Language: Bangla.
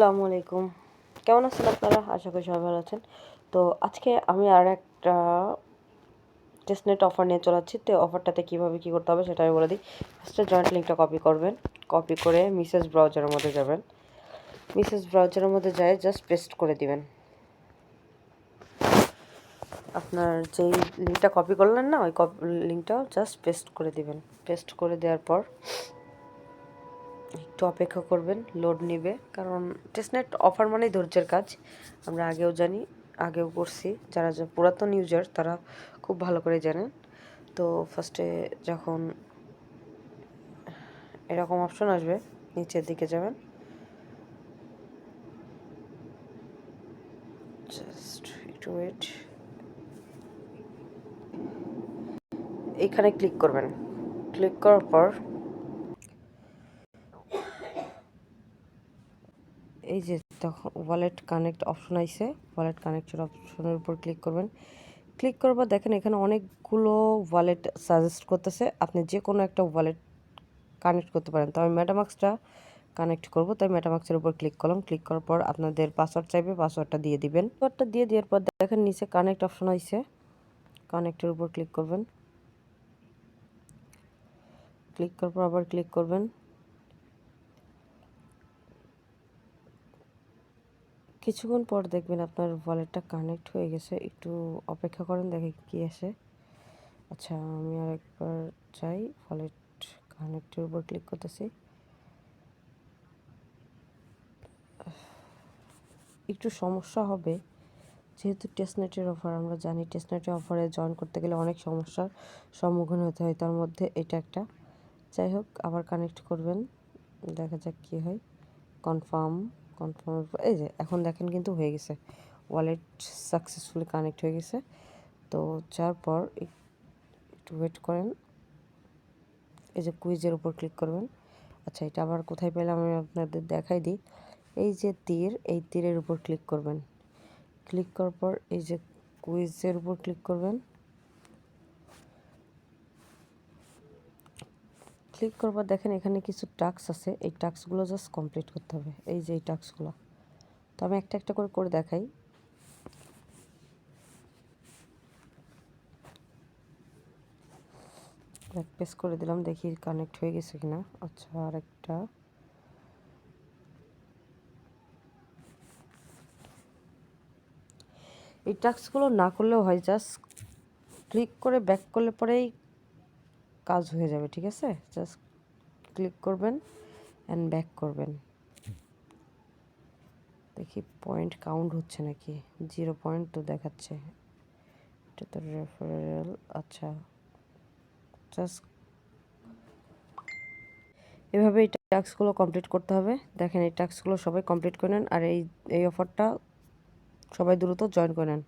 আসসালামু আলাইকুম। কেমন আছেন আপনারা? আশা করি সবাই ভালো আছেন। তো আজকে আমি আর একটা টেস্টনেট অফার নিয়ে চলাচ্ছি তো অফারটাতে কীভাবে কী করতে হবে সেটা আমি বলে দিই। ফার্স্টে জয়েন্ট লিঙ্কটা কপি করবেন। কপি করে মিসেস ব্রাউজারের মধ্যে যাবেন। মিসেস ব্রাউজারের মধ্যে যায় জাস্ট পেস্ট করে দিবেন। আপনার যেই লিঙ্কটা কপি করলেন না, ওই কপি লিঙ্কটা জাস্ট পেস্ট করে দিবেন। পেস্ট করে দেওয়ার পর একটু অপেক্ষা করবেন লোড নেবে। কারণ টেস্টনেট অফার মানেই ধৈর্যের কাজ। আমরা আগেও জানি, আগেও করছি। যারা পুরাতন ইউজার তারা খুব ভালো করে জানেন। তো ফার্স্টে যখন এরকম অপশন আসবে, নিচের দিকে যাবেন। জাস্ট এইখানে ক্লিক করবেন। ক্লিক করার পর এই যে তখন ওয়ালেট কানেক্ট অপশন আইছে। ওয়ালেট কানেক্টের অপশনের উপর ক্লিক করবেন। ক্লিক করবার দেখেন এখানে অনেকগুলো ওয়ালেট সাজেস্ট করতেছে। আপনি যে কোনো একটা ওয়ালেট কানেক্ট করতে পারেন। তো আমি মেটামাক্সটা কানেক্ট করব। তাই মেটামাক্সের উপর ক্লিক করলাম। ক্লিক করার পর আপনাদের পাসওয়ার্ড চাইবে পাসওয়ার্ডটা দিয়ে দিবেন। পাসওয়ার্ডটা দিয়ে দেওয়ার পর দেখেন নিচে কানেক্ট অপশন আইছে। কানেক্টের উপর ক্লিক করবেন। ক্লিক করার পর আবার ক্লিক করবেন। কিছুক্ষণ পর দেখবেন আপনার ওয়ালেটটা কানেক্ট হয়ে গেছে। একটু অপেক্ষা করেন দেখে কি আসে। আচ্ছা আমি আরেকবার চাই ওয়ালেট কানেক্টের উপর ক্লিক করতেছি। একটু সমস্যা হবে। যেহেতু টেস্টনেটের অফার আমরা জানি টেস্টনেটের অফারে জয়েন করতে গেলে অনেক সমস্যার সম্মুখীন হতে হয়। তার মধ্যে এটা একটা। যাই হোক, আবার কানেক্ট করবেন। দেখা যাক কী হয়। কনফার্ম কনফার্মের পর এই যে এখন দেখেন কিন্তু হয়ে গেছে। ওয়ালেট সাকসেসফুলি কানেক্ট হয়ে গেছে। তো যার পর একটু ওয়েট করেন। এই যে কুইজের উপর ক্লিক করবেন। আচ্ছা এটা আবার কোথায় পেলাম আমি আপনাদের দেখাই দিই। এই যে তীর, এই তীরের উপর ক্লিক করবেন। ক্লিক করার পর এই যে কুইজের উপর ক্লিক করবেন। ক্লিক করবার দেখেন এখানে কিছু টাস্ক আছে। এই টাস্কগুলো জাস্ট কমপ্লিট করতে হবে। এই যে এই টাস্কগুলো। তো আমি একটা একটা করে করে দেখাই। ব্যাক পেস করে দিলাম, দেখি কানেক্ট হয়ে গেছে কিনা। আচ্ছা আর একটা এই টাস্কগুলো না করলেও হয় জাস্ট ক্লিক করে ব্যাক করলে পরেই কাজ হয়ে যাবে, ঠিক আছে? জাস্ট ক্লিক করবেন অ্যান্ড ব্যাক করবেন। দেখি পয়েন্ট কাউন্ট হচ্ছে নাকি? জিরো পয়েন্ট তো দেখাচ্ছে। এটা তো রেফারেল আচ্ছা। জাস্ট এভাবে এই টাস্কগুলো কমপ্লিট করতে হবে। দেখেন এই টাস্কগুলো সবাই কমপ্লিট করে নেন, আর এই এই অফারটা সবাই দ্রুত জয়েন করে নেন।